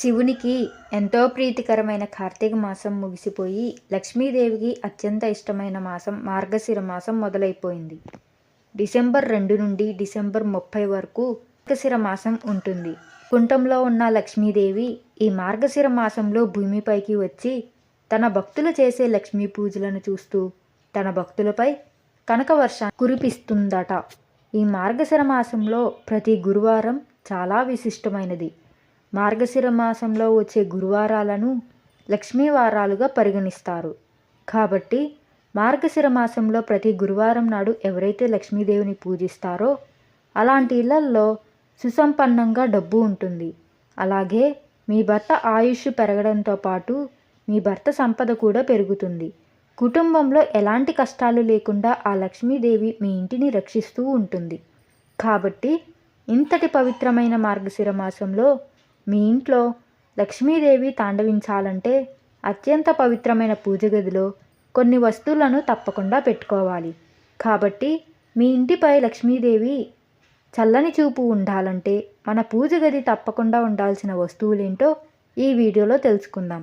శివునికి ఎంతో ప్రీతికరమైన కార్తీక మాసం ముగిసిపోయి లక్ష్మీదేవికి అత్యంత ఇష్టమైన మాసం మార్గశిర మాసం మొదలైపోయింది. డిసెంబర్ రెండు నుండి డిసెంబర్ ముప్పై వరకు మార్గశిర మాసం ఉంటుంది. కుంఠంలో ఉన్న లక్ష్మీదేవి ఈ మార్గశిర మాసంలో భూమిపైకి వచ్చి తన భక్తులు చేసే లక్ష్మీ పూజలను చూస్తూ తన భక్తులపై కనక వర్షం కురిపిస్తుందట. ఈ మార్గశిర మాసంలో ప్రతి గురువారం చాలా విశిష్టమైనది. మార్గశిర మాసంలో వచ్చే గురువారాలను లక్ష్మీ వారాలుగా పరిగణిస్తారు. కాబట్టి మార్గశిర మాసంలో ప్రతి గురువారం నాడు ఎవరైతే లక్ష్మీదేవిని పూజిస్తారో అలాంటి ఇళ్ళల్లో సుసంపన్నంగా డబ్బు ఉంటుంది. అలాగే మీ భర్త ఆయుష్ పెరగడంతో పాటు మీ భర్త సంపద కూడా పెరుగుతుంది. కుటుంబంలో ఎలాంటి కష్టాలు లేకుండా ఆ లక్ష్మీదేవి మీ ఇంటిని రక్షిస్తూ ఉంటుంది. కాబట్టి ఇంతటి పవిత్రమైన మార్గశిర మాసంలో మీ ఇంట్లో లక్ష్మీదేవి తాండవించాలంటే అత్యంత పవిత్రమైన పూజ గదిలో కొన్ని వస్తువులను తప్పకుండా పెట్టుకోవాలి. కాబట్టి మీ ఇంటిపై లక్ష్మీదేవి చల్లని చూపు ఉండాలంటే మన పూజ గది తప్పకుండా ఉండాల్సిన వస్తువులేంటో ఈ వీడియోలో తెలుసుకుందాం.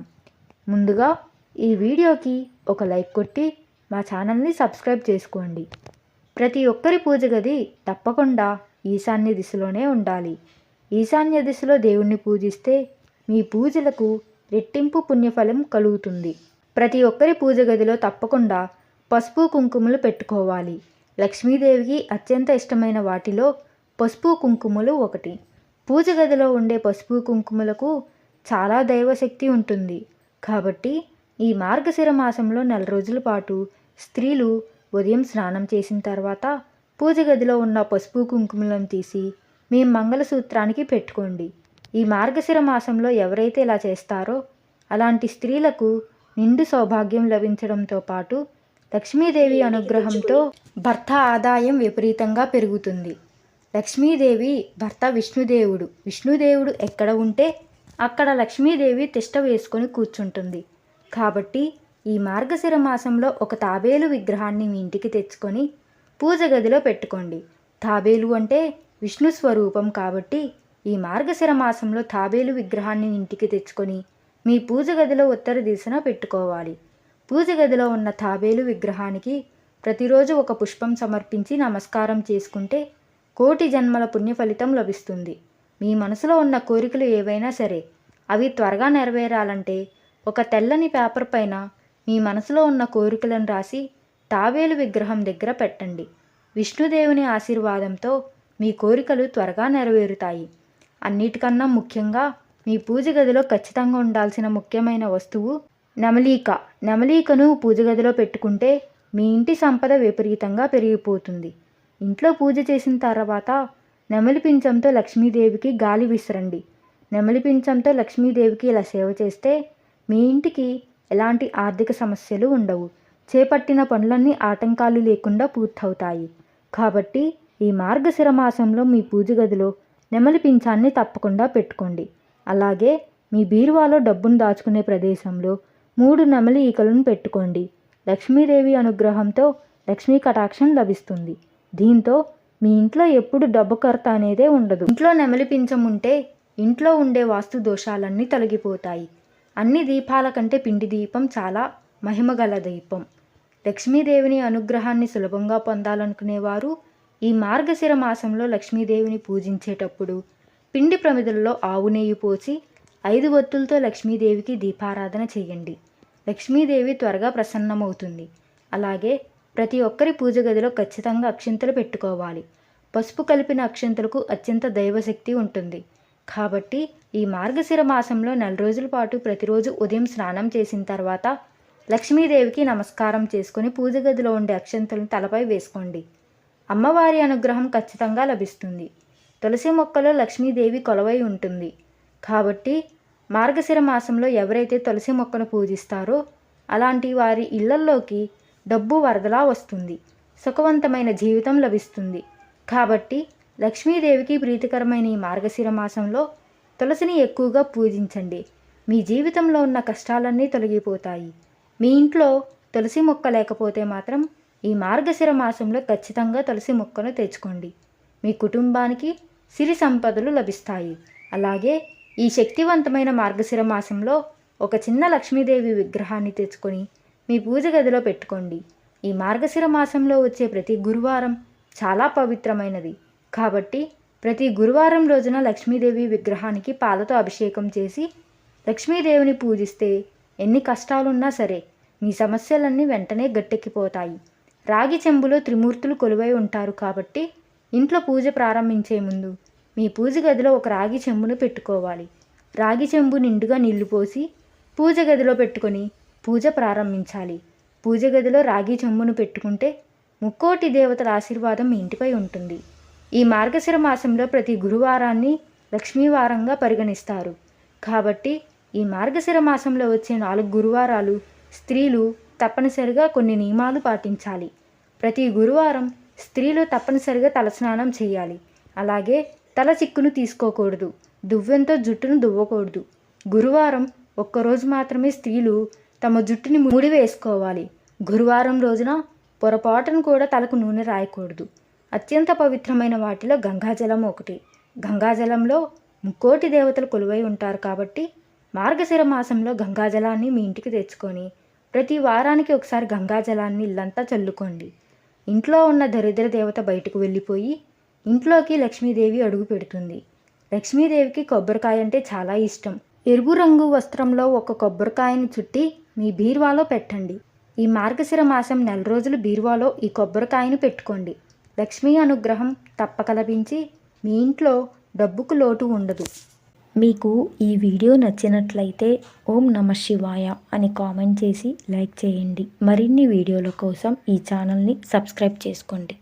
ముందుగా ఈ వీడియోకి ఒక లైక్ కొట్టి మా ఛానల్ని సబ్స్క్రైబ్ చేసుకోండి. ప్రతి ఒక్కరి పూజ గది తప్పకుండా ఈశాన్య దిశలోనే ఉండాలి. ఈశాన్య దిశలో దేవుణ్ణి పూజిస్తే మీ పూజలకు రెట్టింపు పుణ్యఫలం కలుగుతుంది. ప్రతి ఒక్కరి పూజ గదిలో తప్పకుండా పసుపు కుంకుమలు పెట్టుకోవాలి. లక్ష్మీదేవికి అత్యంత ఇష్టమైన వాటిలో పసుపు కుంకుమలు ఒకటి. పూజ గదిలో ఉండే పసుపు కుంకుమలకు చాలా దైవశక్తి ఉంటుంది. కాబట్టి ఈ మార్గశిర మాసంలో నెల రోజుల పాటు స్త్రీలు ఉదయం స్నానం చేసిన తర్వాత పూజ గదిలో ఉన్న పసుపు కుంకుమలను తీసి మీ మంగళసూత్రానికి పెట్టుకోండి. ఈ మార్గశిర మాసంలో ఎవరైతే ఇలా చేస్తారో అలాంటి స్త్రీలకు నిండు సౌభాగ్యం లభించడంతో పాటు లక్ష్మీదేవి అనుగ్రహంతో భర్త ఆదాయం విపరీతంగా పెరుగుతుంది. లక్ష్మీదేవి భర్త విష్ణుదేవుడు. విష్ణుదేవుడు ఎక్కడ ఉంటే అక్కడ లక్ష్మీదేవి తిష్ట వేసుకొని కూర్చుంటుంది. కాబట్టి ఈ మార్గశిర మాసంలో ఒక తాబేలు విగ్రహాన్ని మీ ఇంటికి తెచ్చుకొని పూజ గదిలో పెట్టుకోండి. తాబేలు అంటే విష్ణు స్వరూపం కాబట్టి ఈ మార్గశిర మాసంలో తాబేలు విగ్రహాన్ని ఇంటికి తెచ్చుకొని మీ పూజ గదిలో ఉత్తర దిశన పెట్టుకోవాలి. పూజ గదిలో ఉన్న తాబేలు విగ్రహానికి ప్రతిరోజు ఒక పుష్పం సమర్పించి నమస్కారం చేసుకుంటే కోటి జన్మల పుణ్య ఫలితం లభిస్తుంది. మీ మనసులో ఉన్న కోరికలు ఏవైనా సరే అవి త్వరగా నెరవేరాలంటే ఒక తెల్లని పేపర్ పైన మీ మనసులో ఉన్న కోరికలను రాసి తాబేలు విగ్రహం దగ్గర పెట్టండి. విష్ణుదేవుని ఆశీర్వాదంతో మీ కోరికలు త్వరగా నెరవేరుతాయి. అన్నిటికన్నా ముఖ్యంగా మీ పూజ గదిలో ఖచ్చితంగా ఉండాల్సిన ముఖ్యమైన వస్తువు నెమలీక. నెమలీకను పూజ గదిలో పెట్టుకుంటే మీ ఇంటి సంపద విపరీతంగా పెరిగిపోతుంది. ఇంట్లో పూజ చేసిన తర్వాత నెమలి పింఛంతో లక్ష్మీదేవికి గాలి విసరండి. నెమలి పింఛంతో లక్ష్మీదేవికి ఇలా సేవ చేస్తే మీ ఇంటికి ఎలాంటి ఆర్థిక సమస్యలు ఉండవు. చేపట్టిన పనులన్నీ ఆటంకాలు లేకుండా పూర్తవుతాయి. కాబట్టి ఈ మార్గశిర మాసంలో మీ పూజ గదిలో నెమలి పింఛాన్ని తప్పకుండా పెట్టుకోండి. అలాగే మీ బీరువాలో డబ్బును దాచుకునే ప్రదేశంలో మూడు నెమలి ఈకలను పెట్టుకోండి. లక్ష్మీదేవి అనుగ్రహంతో లక్ష్మీ కటాక్షం లభిస్తుంది. దీంతో మీ ఇంట్లో ఎప్పుడు డబ్బు కొరత అనేదే ఉండదు. ఇంట్లో నెమలి పింఛం ఉంటే ఇంట్లో ఉండే వాస్తు దోషాలన్నీ తొలగిపోతాయి. అన్ని దీపాల కంటే పిండి దీపం చాలా మహిమగల దీపం. లక్ష్మీదేవిని అనుగ్రహాన్ని సులభంగా పొందాలనుకునేవారు ఈ మార్గశిర మాసంలో లక్ష్మీదేవిని పూజించేటప్పుడు పిండి ప్రమిదల్లో ఆవు నెయ్యి పోసి ఐదు ఒత్తులతో లక్ష్మీదేవికి దీపారాధన చేయండి. లక్ష్మీదేవి త్వరగా ప్రసన్నమవుతుంది. అలాగే ప్రతి ఒక్కరి పూజ గదిలో ఖచ్చితంగా అక్షింతలు పెట్టుకోవాలి. పసుపు కలిపిన అక్షింతలకు అత్యంత దైవశక్తి ఉంటుంది. కాబట్టి ఈ మార్గశిర మాసంలో నెల రోజుల పాటు ప్రతిరోజు ఉదయం స్నానం చేసిన తర్వాత లక్ష్మీదేవికి నమస్కారం చేసుకుని పూజ గదిలో ఉండే అక్షంతలను తలపై వేసుకోండి. అమ్మవారి అనుగ్రహం ఖచ్చితంగా లభిస్తుంది. తులసి మొక్కలో లక్ష్మీదేవి కొలవై ఉంటుంది. కాబట్టి మార్గశిర మాసంలో ఎవరైతే తులసి మొక్కను పూజిస్తారో అలాంటి వారి ఇళ్ళల్లోకి డబ్బు వరదలా వస్తుంది. సుఖవంతమైన జీవితం లభిస్తుంది. కాబట్టి లక్ష్మీదేవికి ప్రీతికరమైన ఈ మార్గశిర మాసంలో తులసిని ఎక్కువగా పూజించండి. మీ జీవితంలో ఉన్న కష్టాలన్నీ తొలగిపోతాయి. మీ ఇంట్లో తులసి మొక్క లేకపోతే మాత్రం ఈ మార్గశిర మాసంలో ఖచ్చితంగా తులసి మొక్కను తెచ్చుకోండి. మీ కుటుంబానికి సిరి సంపదలు లభిస్తాయి. అలాగే ఈ శక్తివంతమైన మార్గశిర మాసంలో ఒక చిన్న లక్ష్మీదేవి విగ్రహాన్ని తెచ్చుకొని మీ పూజ గదిలో పెట్టుకోండి. ఈ మార్గశిర మాసంలో వచ్చే ప్రతి గురువారం చాలా పవిత్రమైనది. కాబట్టి ప్రతి గురువారం రోజున లక్ష్మీదేవి విగ్రహానికి పాలతో అభిషేకం చేసి లక్ష్మీదేవిని పూజిస్తే ఎన్ని కష్టాలున్నా సరే మీ సమస్యలన్నీ వెంటనే గట్టెక్కిపోతాయి. రాగి చెంబులో త్రిమూర్తులు కొలువై ఉంటారు కాబట్టి ఇంట్లో పూజ ప్రారంభించే ముందు మీ పూజ గదిలో ఒక రాగి చెంబును పెట్టుకోవాలి. రాగి చెంబు నిండుగా నీళ్ళు పోసి పూజ గదిలో పెట్టుకొని పూజ ప్రారంభించాలి. పూజ గదిలో రాగి చెంబును పెట్టుకుంటే ముక్కోటి దేవతల ఆశీర్వాదం మీ ఇంటిపై ఉంటుంది. ఈ మార్గశిర మాసంలో ప్రతి గురువారాన్ని లక్ష్మీవారంగా పరిగణిస్తారు. కాబట్టి ఈ మార్గశిర మాసంలో వచ్చే నాలుగు గురువారాలు స్త్రీలు తప్పనిసరిగా కొన్ని నియమాలు పాటించాలి. ప్రతి గురువారం స్త్రీలు తప్పనిసరిగా తలస్నానం చేయాలి. అలాగే తల చిక్కును తీసుకోకూడదు. దువ్వెంతో జుట్టును దువ్వకూడదు. గురువారం ఒక్కరోజు మాత్రమే స్త్రీలు తమ జుట్టుని ముడి వేసుకోవాలి. గురువారం రోజున పొరపాటును కూడా తలకు నూనె రాయకూడదు. అత్యంత పవిత్రమైన వాటిలో గంగాజలం ఒకటి. గంగాజలంలో ముక్కోటి దేవతలు కొలువై ఉంటారు కాబట్టి మార్గశిర మాసంలో గంగాజలాన్ని మీ ఇంటికి తెచ్చుకొని ప్రతి వారానికి ఒకసారి గంగాజలాన్ని ఇల్లంతా చల్లుకోండి. ఇంట్లో ఉన్న దరిద్ర దేవత బయటకు వెళ్ళిపోయి ఇంట్లోకి లక్ష్మీదేవి అడుగు పెడుతుంది. లక్ష్మీదేవికి కొబ్బరికాయ అంటే చాలా ఇష్టం. ఎరుపు రంగు వస్త్రంలో ఒక కొబ్బరికాయను చుట్టి మీ బీరువాలో పెట్టండి. ఈ మార్గశిర మాసం నెల రోజులు బీరువాలో ఈ కొబ్బరికాయను పెట్టుకోండి. లక్ష్మీ అనుగ్రహం తప్పక లభించి మీ ఇంట్లో డబ్బుకు లోటు ఉండదు. మీకు ఈ వీడియో నచ్చినట్లయితే ఓం నమ శివాయ అని కామెంట్ చేసి లైక్ చేయండి. మరిన్ని వీడియోల కోసం ఈ ఛానల్ని సబ్స్క్రైబ్ చేసుకోండి.